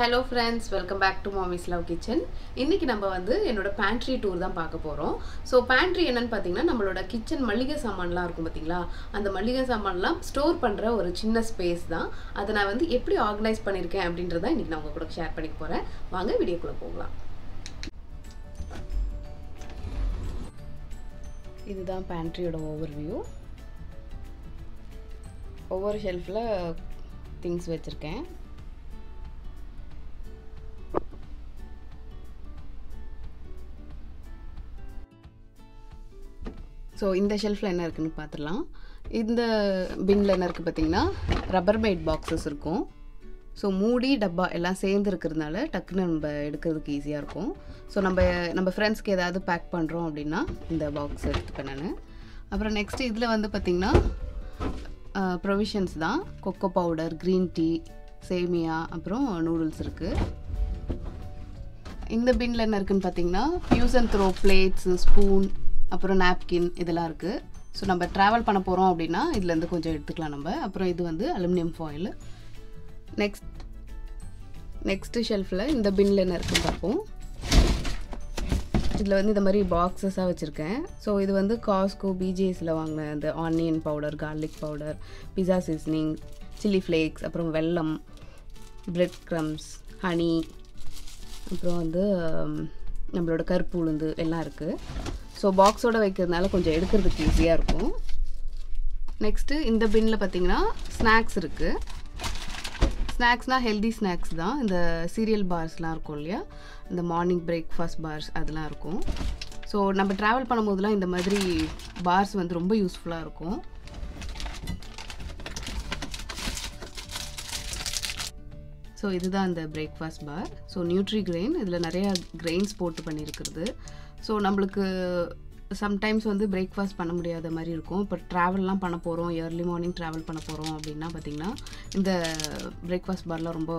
Hello friends welcome back to mommy's love kitchen இன்னைக்கு நம்ம வந்து என்னோட பேண்ட்ரி டூர் தான் பார்க்க போகிறோம் ஸோ பேண்ட்ரி என்னன்னு பார்த்தீங்கன்னா நம்மளோட கிச்சன் மளிகை சாமான்லாம் இருக்கும் பார்த்தீங்களா? அந்த மளிகை சாமான்லாம் ஸ்டோர் பண்ணுற ஒரு சின்ன ஸ்பேஸ் தான். அதை நான் வந்து எப்படி ஆர்கனைஸ் பண்ணியிருக்கேன் அப்படின்றத இன்றைக்கி நான் உங்கள் கூட ஷேர் பண்ணிக்க போகிறேன் வாங்க வீடியோக்குள்ளே போகலாம். இதுதான் பேண்ட்ரியோட ஓவர் வியூ ஒவ்வொரு ஷெல்ஃபில் திங்ஸ் வச்சுருக்கேன். ஸோ இந்த ஷெல்ஃபில் என்ன இருக்குன்னு பார்த்துடலாம். இந்த பின்னில் என்ன இருக்குது பார்த்தீங்கன்னா ரப்பர் மேட் பாக்ஸஸ் இருக்கும். ஸோ மூடி டப்பா எல்லாம் சேர்ந்து இருக்கிறதுனால டக்குன்னு நம்ம எடுக்கிறதுக்கு ஈஸியாக இருக்கும். ஸோ நம்ம நம்ம ஃப்ரெண்ட்ஸ்க்கு ஏதாவது பேக் பண்ணுறோம் அப்படின்னா இந்த பாக்ஸ் எடுத்துப்பேன் நான். அப்புறம் நெக்ஸ்ட் இதில் வந்து பார்த்திங்கன்னா ப்ரொவிஷன்ஸ் தான். கொக்கோ பவுடர் க்ரீன் டீ சேமியா அப்புறம் நூடுல்ஸ் இருக்குது இந்த பின்னில் என்ன இருக்குதுன்னு பார்த்தீங்கன்னா use and throw plates spoon அப்புறம் நாப்கின் இதெல்லாம் இருக்குது ஸோ நம்ம ட்ராவல் பண்ண போகிறோம் அப்படின்னா இதுலேருந்து கொஞ்சம் எடுத்துக்கலாம் நம்ம. அப்புறம் இது வந்து அலுமினியம் ஃபாயில் நெக்ஸ்ட் நெக்ஸ்ட்டு ஷெல்ஃபில் இந்த பின்ல என்ன இருக்குன்னு பார்ப்போம். இதில் வந்து இந்த மாதிரி பாக்ஸஸாக வச்சுருக்கேன். ஸோ இது வந்து காஸ்கோ பிஜிஎஸில் வாங்கின இந்த onion powder garlic powder pizza seasoning chilli flakes அப்புறம் வெல்லம் பிரெட் க்ரம்ஸ் ஹனி அப்புறம் வந்து நம்மளோட கருப்பு உளுந்து எல்லாம் இருக்குது ஸோ பாக்ஸோடு வைக்கிறதுனால கொஞ்சம் எடுக்கிறதுக்கு ஈஸியாக இருக்கும். நெக்ஸ்ட்டு இந்த பின்னில் பார்த்தீங்கன்னா ஸ்நாக்ஸ் இருக்குது ஸ்நாக்ஸ்னால் ஹெல்தி ஸ்நாக்ஸ் தான். இந்த சீரியல் பார்ஸ்லாம் இருக்கும் இல்லையா? இந்த மார்னிங் பிரேக்ஃபாஸ்ட் பார்ஸ் அதெல்லாம் இருக்கும். ஸோ நம்ம ட்ராவல் பண்ணும்போதெல்லாம் இந்த மாதிரி பார்ஸ் வந்து ரொம்ப யூஸ்ஃபுல்லாக இருக்கும். ஸோ இதுதான் இந்த breakfast bar so Nutri Grain இதில் நிறையா கிரெயின்ஸ் போட்டு பண்ணியிருக்கிறது ஸோ நம்மளுக்கு சம்டைம்ஸ் வந்து பிரேக்ஃபாஸ்ட் பண்ண முடியாத மாதிரி இருக்கும். இப்போ ட்ராவல்லாம் பண்ண போகிறோம் ஏர்லி மார்னிங் ட்ராவல் பண்ண போகிறோம் அப்படின்னா பார்த்திங்கன்னா இந்த பிரேக்ஃபாஸ்ட் பார்லாம் ரொம்ப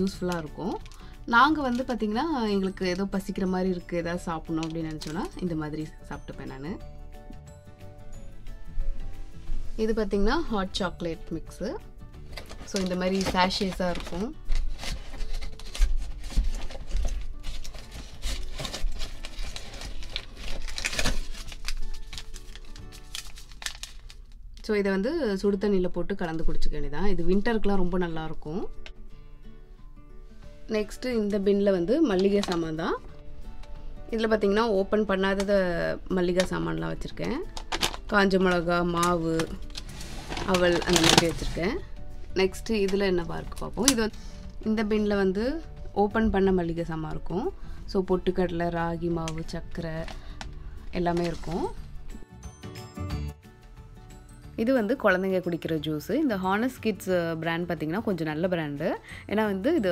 யூஸ்ஃபுல்லாக இருக்கும். நாங்கள் வந்து பார்த்திங்கன்னா எங்களுக்கு ஏதோ பசிக்கிற மாதிரி இருக்குது ஏதாவது சாப்பிட்ணும் அப்படின்னு நினச்சோன்னா இந்த மாதிரி சாப்பிட்டுப்பேன் நான். இது பார்த்திங்கன்னா ஹாட் சாக்லேட் மிக்ஸு ஸோ இந்த மாதிரி சாஷேஸாக இருக்கும். ஸோ இதை வந்து சுடு தண்ணியில் போட்டு கலந்து குடிச்சிக்க வேண்டியதான் இது வின்டருக்குலாம் ரொம்ப நல்லாயிருக்கும். நெக்ஸ்ட்டு இந்த பின்னில் வந்து மல்லிகை சாமான் தான். இதில் பார்த்திங்கன்னா ஓப்பன் பண்ணாதத மல்லிகை சாமான்லாம் வச்சுருக்கேன். காஞ்ச மிளகா மாவு அவல் அந்த மாதிரி வச்சுருக்கேன். நெக்ஸ்ட்டு இதில் என்ன இருக்குது பார்ப்போம் இது இந்த பின்னில் வந்து ஓப்பன் பண்ண மல்லிகை சாமான் இருக்கும். ஸோ பொட்டுக்கடலை ராகி மாவு சர்க்கரை எல்லாமே இருக்கும். இது வந்து குழந்தைங்க குடிக்கிற ஜூஸு இந்த ஹானஸ் கிட்ஸ் பிராண்ட் பார்த்திங்கன்னா கொஞ்சம் நல்ல பிராண்டு ஏன்னா வந்து இது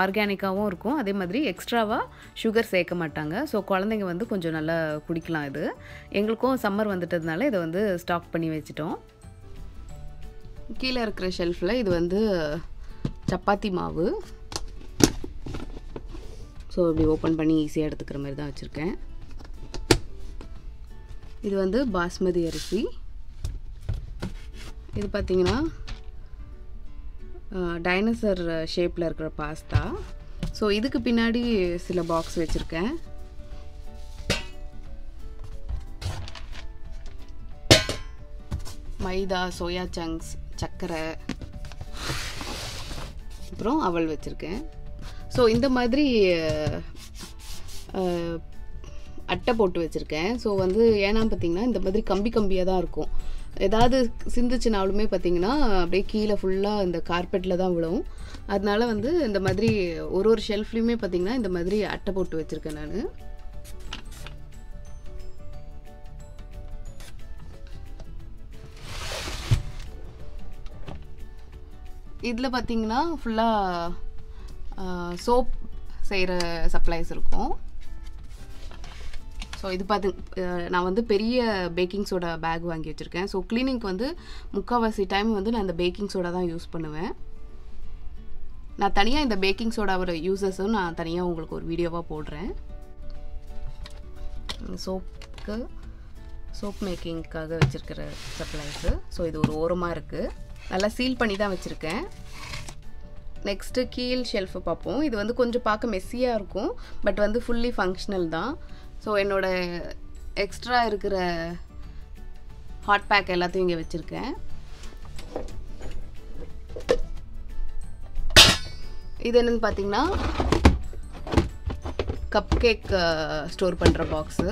ஆர்கானிக்காகவும் இருக்கும். அதே மாதிரி எக்ஸ்ட்ராவாக சுகர் சேர்க்க மாட்டாங்க. ஸோ குழந்தைங்க வந்து கொஞ்சம் நல்லா குடிக்கலாம் இது. எங்களுக்கும் சம்மர் வந்துட்டதுனால இதை வந்து ஸ்டாக் பண்ணி வச்சிட்டோம். கீழே இருக்கிற ஷெல்ஃபில் இது வந்து சப்பாத்தி மாவு. ஸோ இப்படி ஓப்பன் பண்ணி ஈஸியாக எடுத்துக்கிற மாதிரி தான் வச்சுருக்கேன். இது வந்து பாஸ்மதி அரிசி. இது பார்த்திங்கன்னா டைனோசர் ஷேப்பில் இருக்கிற பாஸ்தா ஸோ இதுக்கு பின்னாடி சில பாக்ஸ் வச்சுருக்கேன். மைதா சோயா சங்க்ஸ் சர்க்கரை அப்புறம் அவல் வச்சுருக்கேன். ஸோ இந்த மாதிரி அட்டை போட்டு வச்சுருக்கேன். ஸோ வந்து ஏன்னா பார்த்தீங்கன்னா இந்த மாதிரி கம்பி கம்பியாக தான் இருக்கும். ஏதாவது சிந்துச்சுனாலுமே பார்த்தீங்கன்னா அப்படியே கீழே ஃபுல்லாக இந்த கார்பெட்டில் தான் விழும் அதனால வந்து இந்த மாதிரி ஒரு ஒரு ஷெல்ஃப்லேயுமே பார்த்தீங்கன்னா இந்த மாதிரி அட்டை போட்டு வச்சுருக்கேன் நான். இதில் பார்த்தீங்கன்னா ஃபுல்லாக சோப் செய்கிற சப்ளைஸ் இருக்கும். ஸோ இது பார்த்து நான் வந்து பெரிய பேக்கிங் சோடா பேக் வாங்கி வச்சுருக்கேன். ஸோ க்ளீனிங்க்கு வந்து முக்கால்வாசி டைம் வந்து நான் இந்த பேக்கிங் சோடா தான் யூஸ் பண்ணுவேன். நான் தனியாக இந்த பேக்கிங் சோடாவோட யூசஸும் நான் தனியாக உங்களுக்கு ஒரு வீடியோவாக போடுறேன். சோப்புக்கு சோப் மேக்கிங்க்காக வச்சுருக்கிற சப்ளைஸு ஸோ இது ஒரு ஓரமாக இருக்குது நல்லா சீல் பண்ணி தான் வச்சுருக்கேன். நெக்ஸ்ட்டு கீழ் ஷெல்ஃபு பார்ப்போம். இது வந்து கொஞ்சம் பார்க்க மெஸ்ஸியாக இருக்கும். பட் வந்து ஃபுல்லி ஃபங்க்ஷனல் தான். ஸோ என்னோட எக்ஸ்ட்ரா இருக்கிற ஹாட் பேக் எல்லாத்தையும் இங்கே வச்சுருக்கேன். இது என்னன்னு பார்த்தீங்கன்னா கப் கேக் ஸ்டோர் பண்ணுற பாக்ஸு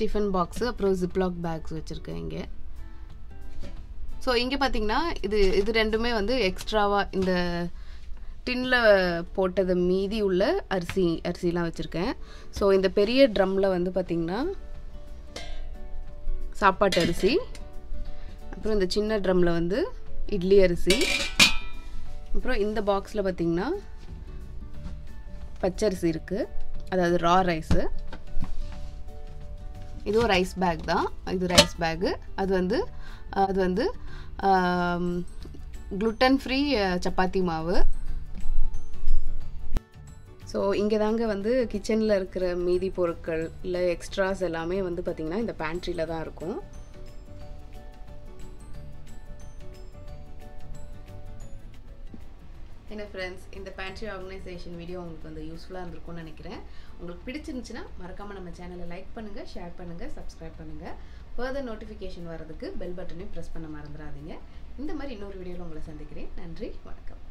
டிஃபன் பாக்ஸு அப்புறம் ஜிப்லாக் பேக்ஸ் வச்சுருக்கேன் இங்கே. ஸோ இங்கே பார்த்தீங்கன்னா இது இது ரெண்டுமே வந்து எக்ஸ்ட்ராவாக இந்த டின்னில் போட்டது மீதி உள்ள அரிசி அரிசிலாம் வச்சுருக்கேன். ஸோ இந்த பெரிய ட்ரம்மில் வந்து பார்த்திங்கன்னா சாப்பாட்டு அரிசி அப்புறம் இந்த சின்ன ட்ரம்மில் வந்து இட்லி அரிசி அப்புறம் இந்த பாக்ஸில் பார்த்திங்கன்னா பச்சரிசி இருக்குது அதாவது ரா ரைஸு இதுவும் ரைஸ் பேக் தான். இது ரைஸ் பேக்கு அது வந்து அது வந்து க்ளுட்டன் ஃப்ரீ சப்பாத்தி மாவு. ஸோ இங்கே தாங்க வந்து கிச்சனில் இருக்கிற மீதி பொருட்கள் இல்லை எக்ஸ்ட்ராஸ் எல்லாமே வந்து பார்த்திங்கன்னா இந்த பேண்ட்ரியில் தான் இருக்கும். என்ன ஃப்ரெண்ட்ஸ் இந்த பேண்ட்ரி ஆர்கனைசேஷன் வீடியோ உங்களுக்கு வந்து யூஸ்ஃபுல்லாக இருந்திருக்கும்னு நினைக்கிறேன். உங்களுக்கு பிடிச்சிருந்துச்சுன்னா மறக்காமல் நம்ம சேனலை லைக் பண்ணுங்கள் ஷேர் பண்ணுங்கள் சப்ஸ்கிரைப் பண்ணுங்கள் ஃபர்தர் நோட்டிஃபிகேஷன் வரதுக்கு பெல் பட்டனையும் ப்ரெஸ் பண்ண மறந்துடாதீங்க. இந்த மாதிரி இன்னொரு வீடியோவில் உங்களை சந்திக்கிறேன். நன்றி வணக்கம்.